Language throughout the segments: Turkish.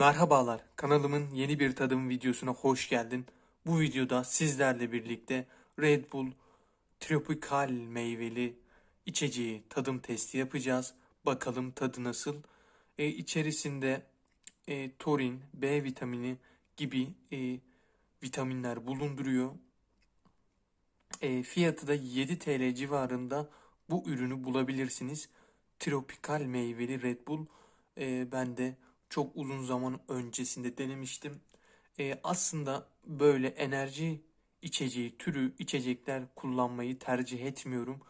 Merhabalar, kanalımın yeni bir tadım videosuna hoş geldin. Bu videoda sizlerle birlikte Red Bull tropikal meyveli içeceği tadım testi yapacağız. Bakalım tadı nasıl? E, içerisinde e, torin, B vitamini gibi e, vitaminler bulunduruyor. E, fiyatı da 7 TL civarında bu ürünü bulabilirsiniz. Tropikal meyveli Red Bull. E, ben de çok uzun zaman öncesinde denemiştim. E, aslında böyle enerji içeceği türü içecekler kullanmayı tercih etmiyorum.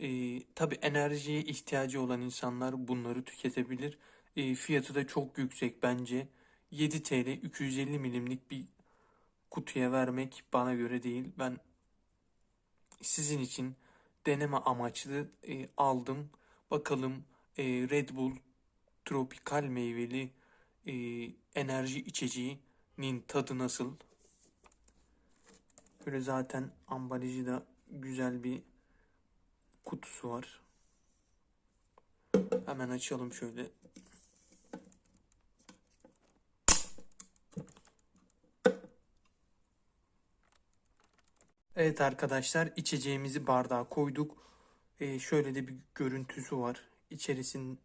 E, tabii enerjiye ihtiyacı olan insanlar bunları tüketebilir. E, fiyatı da çok yüksek bence. 7 TL 250 milimlik bir kutuya vermek bana göre değil. Ben sizin için deneme amaçlı e, aldım. Bakalım e, Red Bull tropikal meyveli e, enerji içeceğinin tadı nasıl? Böyle zaten ambalajı da güzel bir kutusu var. Hemen açalım şöyle. Evet arkadaşlar içeceğimizi bardağa koyduk. Ee, şöyle de bir görüntüsü var. İçerisinin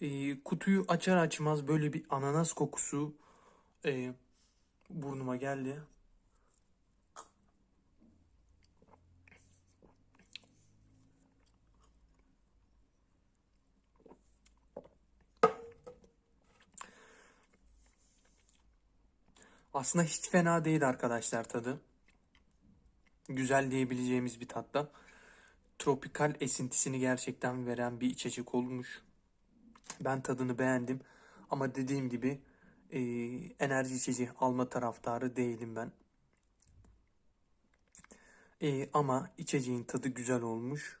Ee, kutuyu açar açmaz böyle bir ananas kokusu e, burnuma geldi. Aslında hiç fena değil arkadaşlar tadı. Güzel diyebileceğimiz bir tatta. Tropikal esintisini gerçekten veren bir içecek olmuş. Ben tadını beğendim. Ama dediğim gibi e, enerji içeceği alma taraftarı değilim ben. E, ama içeceğin tadı güzel olmuş.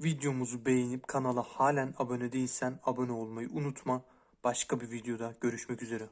Videomuzu beğenip kanala halen abone değilsen abone olmayı unutma. Başka bir videoda görüşmek üzere.